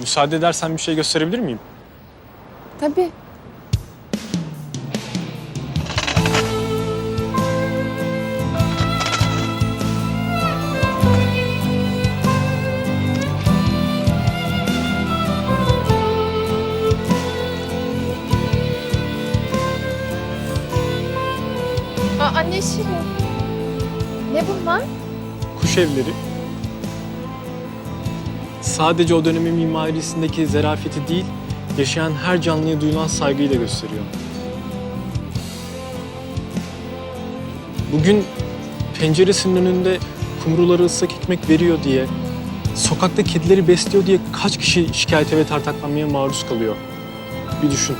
Müsaade edersen bir şey gösterebilir miyim? Tabii. Aa, anne Şirin. Ne bunlar? Kuş evleri sadece o dönemin mimarisindeki zarafeti değil, yaşayan her canlıya duyulan saygıyı da gösteriyor. Bugün penceresinin önünde kumruları ıslak ekmek veriyor diye, sokakta kedileri besliyor diye kaç kişi şikayete ve tartaklanmaya maruz kalıyor? Bir düşün.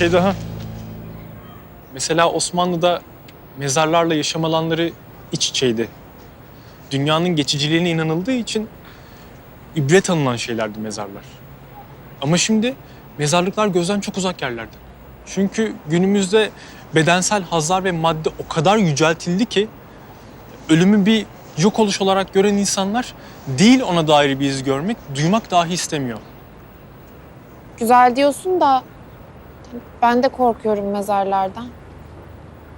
Şey daha. Mesela Osmanlı'da mezarlarla yaşam alanları iç içeydi. Dünyanın geçiciliğine inanıldığı için ibret alınan şeylerdi mezarlar. Ama şimdi mezarlıklar gözden çok uzak yerlerde. Çünkü günümüzde bedensel hazlar ve madde o kadar yüceltildi ki ölümü bir yok oluş olarak gören insanlar değil ona dair bir iz görmek, duymak dahi istemiyor. Güzel diyorsun da ben de korkuyorum mezarlardan.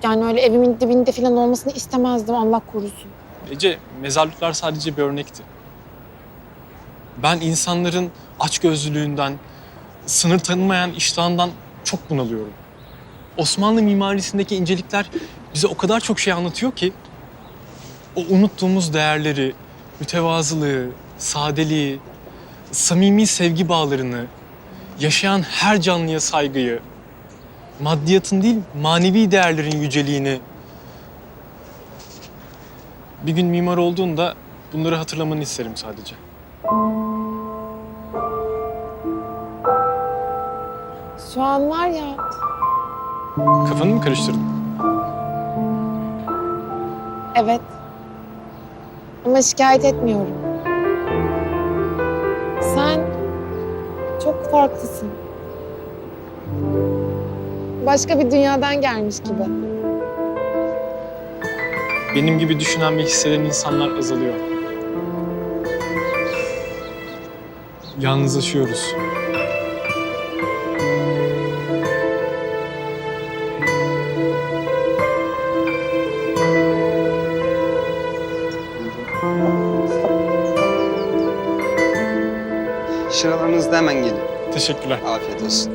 Yani öyle evimin dibinde falan olmasını istemezdim Allah korusun. Ece, mezarlıklar sadece bir örnekti. Ben insanların açgözlülüğünden, sınır tanımayan iştahından çok bunalıyorum. Osmanlı mimarisindeki incelikler bize o kadar çok şey anlatıyor ki o unuttuğumuz değerleri, mütevazılığı, sadeliği, samimi sevgi bağlarını, yaşayan her canlıya saygıyı, maddiyatın değil manevi değerlerin yüceliğini bir gün mimar olduğunda bunları hatırlamanı isterim sadece. Şu an var ya Kafanı mı karıştırdın? evet ama şikayet etmiyorum. Farklısın. Başka bir dünyadan gelmiş gibi. Benim gibi düşünen ve hisseden insanlar azalıyor. Yalnızlaşıyoruz. Şıralarınız da hemen geliyor. Teşekkürler. Afiyet olsun.